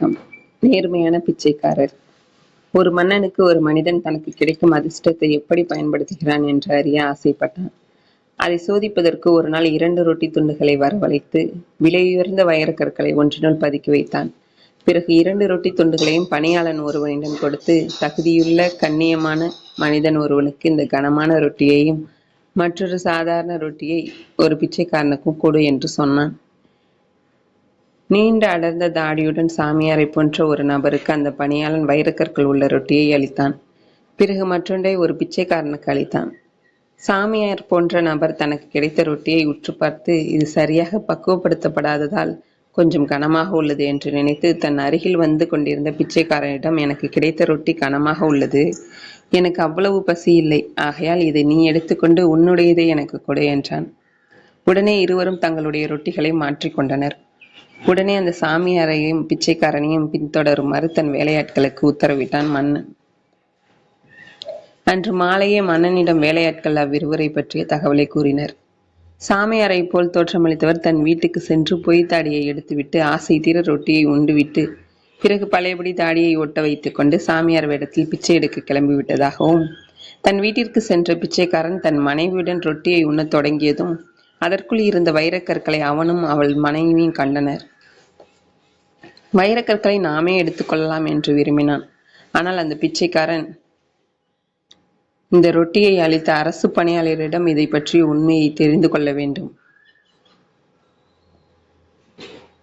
வணக்கம். நேர்மையான பிச்சைக்காரர். ஒரு மன்னனுக்கு ஒரு மனிதன் தனக்கு கிடைக்கும் அதிர்ஷ்டத்தை எப்படி பயன்படுத்துகிறான் என்று அறிய ஆசைப்பட்டான். அதை சோதிப்பதற்கு ஒரு நாள் இரண்டு ரொட்டி துண்டுகளை வரவழைத்து விலையுயர்ந்த வைரக்கற்களை ஒன்றினுள் பதுக்கி வைத்தான். பிறகு இரண்டு ரொட்டி துண்டுகளையும் பணியாளன் ஒருவனிடம் கொடுத்து தகுதியுள்ள கண்ணியமான மனிதன் ஒருவனுக்கு இந்த கனமான ரொட்டியையும் மற்றொரு சாதாரண ரொட்டியை ஒரு பிச்சைக்காரனுக்கும் கொடு என்று சொன்னான். நீண்ட அடர்ந்த தாடியுடன் சாமியாரை போன்ற ஒரு நபருக்கு அந்த பணியாளன் வைரக்கற்கள் உள்ள ரொட்டியை அளித்தான். பிறகு மற்றொன்றை ஒரு பிச்சைக்காரனுக்கு அளித்தான். சாமியார் போன்ற நபர் தனக்கு கிடைத்த ரொட்டியை உற்று பார்த்து இது சரியாக பக்குவப்படுத்தப்படாததால் கொஞ்சம் கனமாக உள்ளது என்று நினைத்து தன் அருகில் வந்து கொண்டிருந்த பிச்சைக்காரனிடம் எனக்கு கிடைத்த ரொட்டி கனமாக உள்ளது. எனக்கு அவ்வளவு பசி இல்லை. ஆகையால் இதை நீ எடுத்துக்கொண்டு உன்னுடையதை எனக்கு கொடு என்றான். உடனே இருவரும் தங்களுடைய ரொட்டிகளை மாற்றிக்கொண்டனர் உடனே அந்த சாமியாரையும் பிச்சைக்காரனையும் பின்தொடருமாறு தன் வேலையாட்களுக்கு உத்தரவிட்டான் மன்னன். அன்று மாலையே மன்னனிடம் வேலையாட்கள் அவ்விருவரை பற்றிய தகவலை கூறினர். சாமியாரை போல் தோற்றமளித்தவர் தன் வீட்டுக்கு சென்று பொய் தாடியை எடுத்துவிட்டு ஆசை தீர ரொட்டியை உண்டுவிட்டு பிறகு பழையபடி தாடியை ஒட்ட வைத்துக்கொண்டு சாமியார் வேடத்தில் பிச்சை எடுக்க கிளம்பிவிட்டதாகவும் தன் வீட்டிற்கு சென்ற பிச்சைக்காரன் தன் மனைவியுடன் ரொட்டியை உண்ணத் தொடங்கியதும் அதற்குள் இருந்த வைரக்கற்களை அவனும் அவள் மனைவியும் கண்டனர். வைரக்கற்களை நாமே எடுத்துக்கொள்ளலாம் என்று விரும்பினான். ஆனால் அந்த பிச்சைக்காரன் இந்த ரொட்டியை அளித்த அரசு பணியாளரிடம் இதை பற்றிய உண்மையை தெரிந்து கொள்ள வேண்டும்.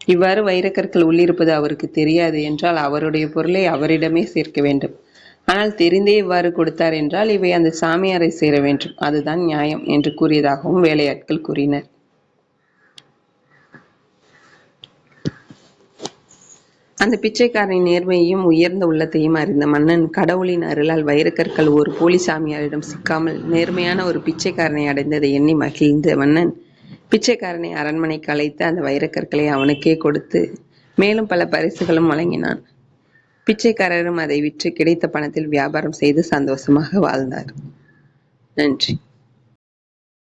இவ்வாறு வைரக்கற்கள் உள்ளிருப்பது அவருக்கு தெரியாது என்றால் அவருடைய பொருளை அவரிடமே சேர்க்க வேண்டும். ஆனால் தெரிந்தே இவ்வாறு கொடுத்தார் என்றால் இவை அந்த சாமியாரை சேர வேண்டும். அதுதான் நியாயம் என்று கூறியதாகவும் வேலையாட்கள் கூறினர். அந்த பிச்சைக்காரனின் நேர்மையையும் உயர்ந்த உள்ளத்தையும் அறிந்த மன்னன் கடவுளின் அருளால் வைரக்கற்கள் ஒரு போலி சாமியாரிடம் சிக்காமல் நேர்மையான ஒரு பிச்சைக்காரனை அடைந்ததை எண்ணி மகிழ்ந்த மன்னன் பிச்சைக்காரனை அரண்மனைக்கு அழைத்து அந்த வைரக்கற்களை அவனுக்கே கொடுத்து மேலும் பல பரிசுகளும் வழங்கினான். பிச்சைக்காரரும் அதை விற்று கிடைத்த பணத்தில் வியாபாரம் செய்து சந்தோஷமாக வாழ்ந்தார். நன்றி.